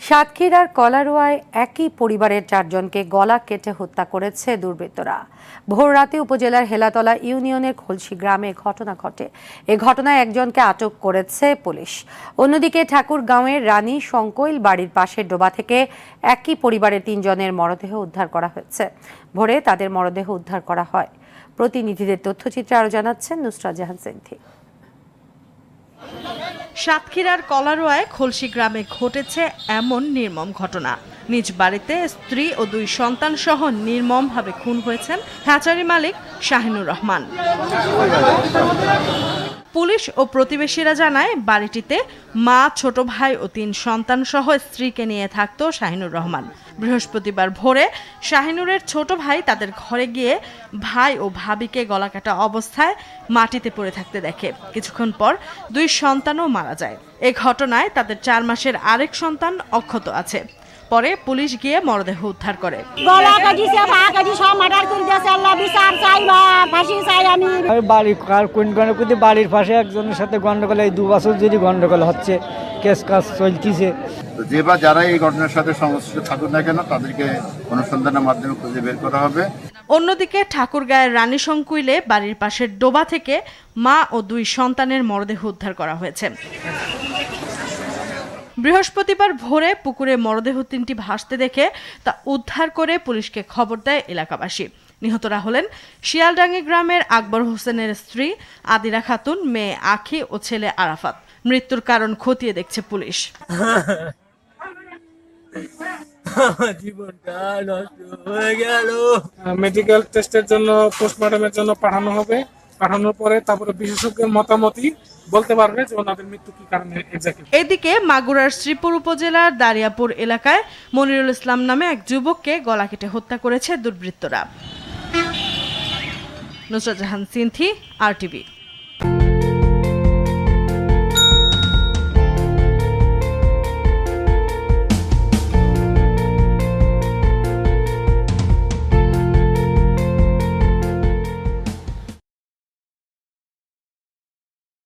সাতক্ষীরার কলারোয়ায় একই পরিবারের চারজনকে গলা কেটে হত্যা করেছে দুর্বৃত্তরা। ভোর রাতে উপজেলার হেলাতলা ইউনিয়নের খলসি গ্রামে ঘটনা ঘটে। এ ঘটনায় একজনকে আটক করেছে পুলিশ। অন্যদিকে ঠাকুরগাঁওয়ের রানী শঙ্কৈল বাড়ির পাশের ডোবা থেকে একই পরিবারের তিনজনের মরদেহ উদ্ধার করা হয়েছে। ভোরে তাদের মরদেহ উদ্ধার করা হয়। প্রতিনিধিদের তথ্যচিত্রে আরও জানাচ্ছেন নুসরাত জাহান সিন্ধি সাতক্ষীরার কলারোয়ায় খলসি গ্রামে ঘটেছে এমন নির্মম ঘটনা। নিজ বাড়িতে স্ত্রী ও দুই সন্তান সহ নির্মমভাবে খুন হয়েছেন হ্যাচারি মালিক শাহিনুর রহমান। পুলিশ ও প্রতিবেশীরা জানায়, বাড়িটিতে মা, ছোট ভাই ও তিন সন্তান সহ স্ত্রীকে নিয়ে থাকত শাহিনুর রহমান। বৃহস্পতিবার ভোরে শাহিনুরের ছোট ভাই তাদের ঘরে গিয়ে ভাই ও ভাবিকে গলাকাটা অবস্থায় মাটিতে পড়ে থাকতে দেখে। কিছুক্ষণ পর দুই সন্তানও মারা যায়। এ ঘটনায় তাদের চার মাসের আরেক সন্তান অক্ষত আছে। পরে পুলিশ গিয়ে মরদেহ উদ্ধার করে। গলা কাটিছে পা কাটি সব মার্ডার করে দিয়েছে আল্লাহ বিচার চাই বা ফাঁসি চাই আমি। আমি বাড়ি কার কোন কোন কোন বাড়ির পাশে একজনের সাথে গন্ডগোল এই দু বছর যদি গন্ডগোল হচ্ছে কেস কাজ চলতিছে। তো যে বা যারা এই ঘটনার সাথে সংশ্লিষ্ট থাকুক না কেন তাদেরকে অনুসন্ধানের মাধ্যমে খুঁজে বের করা হবে। অন্যদিকে ঠাকুরগাঁয়ের রানী সংকুইলে বাড়ির পাশের ডোবা থেকে মা ও দুই সন্তানের মরদেহ উদ্ধার করা হয়েছে। বৃহস্পতিবার ভোরে পুকুরে মরদেহ তিনটি ভাসতে দেখে তা উদ্ধার করে পুলিশকে খবর দেয় এলাকাবাসী। নিহতরা হলেন শিয়ালডাঙ্গি গ্রামের আকবর হোসেনের স্ত্রী আদিরা খাতুন মেয়ে আখি ও ছেলে আরাফাত। মৃত্যুর কারণ খতিয়ে দেখছে পুলিশ। মেডিকেল টেস্টের জন্য পোস্টমর্টমের জন্য পাঠানো হবে। পাঠানোর পরে তারপরে বিশেষজ্ঞের মতামতই বলতে পারবে যে ওনাদের মৃত্যু কি কারণে এক্স্যাক্টলি এদিকে মাগুরার শ্রীপুর উপজেলার দারিয়াপুর এলাকায় মনিরুল ইসলাম নামে এক যুবককে গলা কেটে হত্যা করেছে দুর্বৃত্তরা। Nusrat Jahan Sinthi R TV.